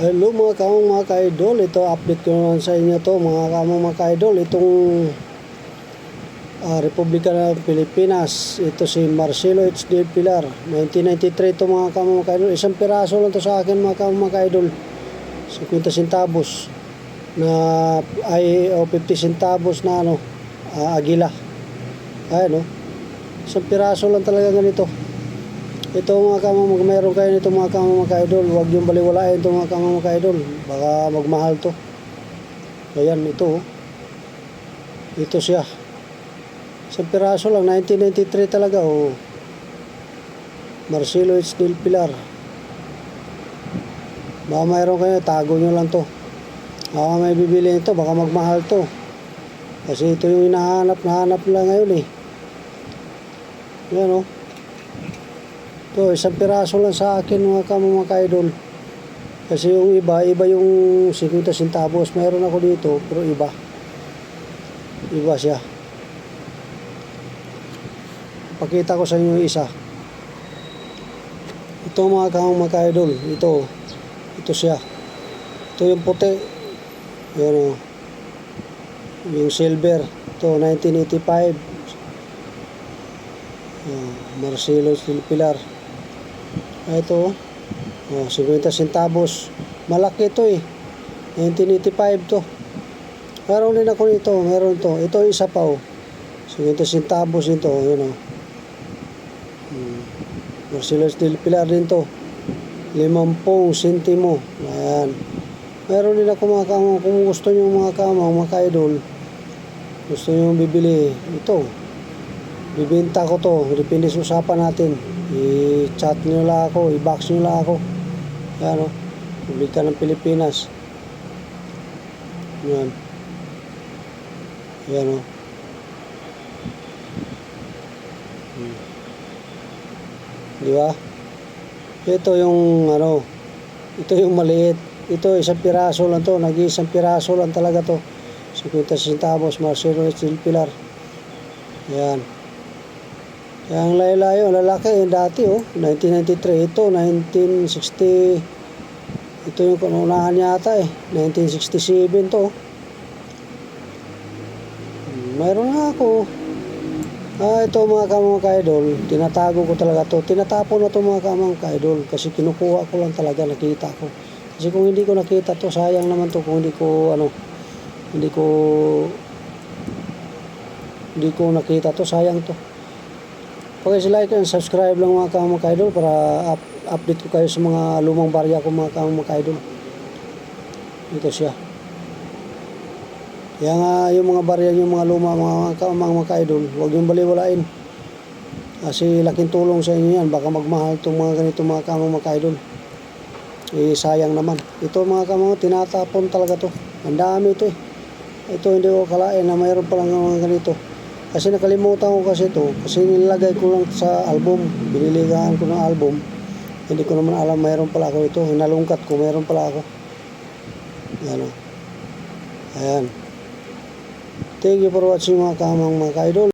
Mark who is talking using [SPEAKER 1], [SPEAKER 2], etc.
[SPEAKER 1] Hello mga kamong mga ka-idol, ito update ko naman sa inyo to mga kamong mga ka-idol, itong ah, Republika ng Pilipinas, ito si Marcelo H. Del Pilar, 1993 to mga kamong mga ka-idol, isang piraso lang to sa akin mga kamong mga ka-idol, 50 centavos na ay o 50 centavos na ano, ah, agila. Ayan o, isang piraso lang talaga ganito. Ito mga kamang mag mayroon kayo nito mga kamang mga idol, huwag yung baliwalain ito mga kamang mga idol, baka magmahal to. Ayan, ito oh. Ito siya. Sa piraso lang, 1993 talaga oh. Marcelo H. Del Pilar. Baka mayroon kayo, tago nyo lang to. Baka may bibili nito, baka magmahal to. Kasi ito yung hinahanap, nahanap lang ngayon eh. Yan oh. Ito, isang piraso lang sa akin mga mga ka-idol. Kasi yung iba, iba yung 50 centavos. Meron ako dito, pero iba. Iba siya. Pakita ko sa inyo isa. Ito mga kamang mga ka-idol. Ito. Ito siya. Ito yung puti. Yan o. Yung silver. Ito, 1985. Ah, Marcelo Del Pilar. Ah, Ito, oh, 50 centavos. Malaki ito eh. 1985 to. Meron din ako nito, meron to. Ito isa pa oh. 50 centavos ito, yun oh. Hmm. Marcelo Del Pilar din to. 50 sentimo. Ayan. Meron din ako mga kamang, kung gusto nyo mga kamang, mga ka-idol, gusto nyo bibili, ito. Bibenta ko to, sa usapan natin. I-chat nyo lang ako, i-box nyo lang ako. Yan o, Republika ng Pilipinas. Yan. Yan o. Hmm. Di ba? Ito yung ano, ito yung maliit. Ito isang piraso lang to, nag-iisang piraso lang talaga to. 50 centavos, Marcelo. Del Pilar. Yan. Ang layo-layo, lalaki yung dati oh, 1993. Ito, 1960, ito yung kanunahan yata eh, 1967 to. Hmm, Mayroon nga ako. Ah, ito mga kamang ka-idol, tinatago ko talaga to. Tinatapon na to mga kamang ka-idol kasi kinukuha ko lang talaga, nakita ko. Kasi kung hindi ko nakita to, sayang naman to kung hindi ko, ano, hindi ko, hindi ko nakita to, sayang to. Pag-like and subscribe lang mga kamang ka-idol para up, update ko kayo sa mga lumang barya ko mga kamang ka-idol. Ito siya. Kaya nga yung mga barya yung mga luma mga kamang mga ka-idol, huwag yung baliwalain. Kasi laking tulong sa inyo yan. Baka magmahal itong mga ganito mga kamang mga ka-idol. Eh sayang naman. Ito mga kamang tinatapon talaga to. Ang dami ito eh. Ito hindi ko kalain na mayroon palang mga ganito. Kasi nakalimutan ko kasi ito. Kasi nilagay ko lang sa album. Biniligaan ko ng album. Hindi ko naman alam mayroon pala ako ito. Nalungkat ko mayroon pala ako. Yan o. Ayan. Thank you for watching mga kamang mga ka-idol.